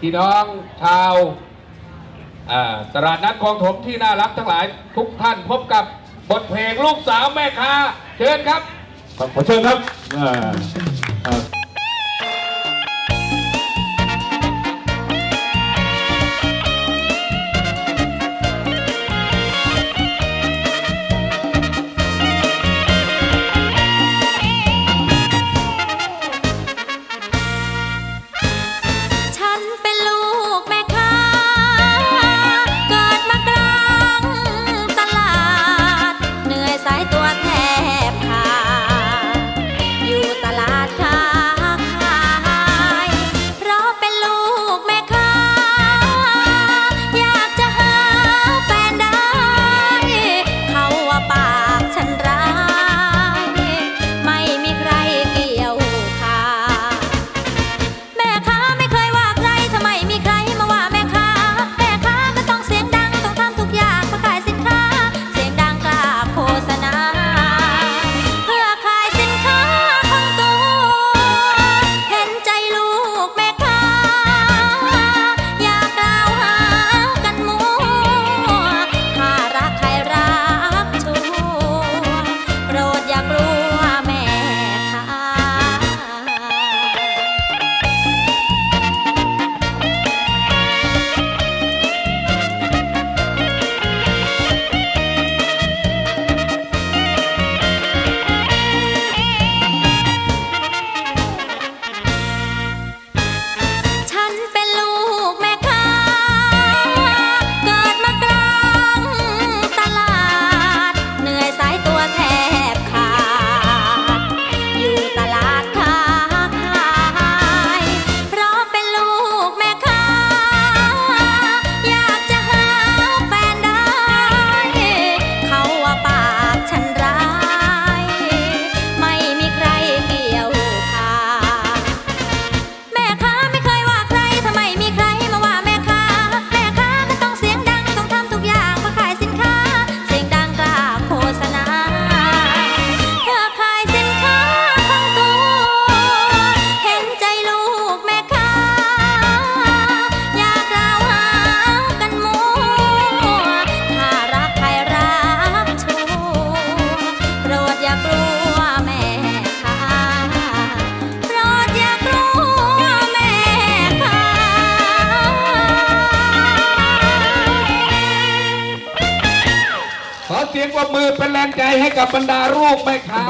พี่น้องชาวตลาดนัดคลองถมที่น่ารักทั้งหลายทุกท่านพบกับบทเพลงลูกสาวแม่ค้าเชิญครับขอเชิญครับ เสียงว่ามือเป็นแรงใจให้กับบรรดารูกแม่ค้า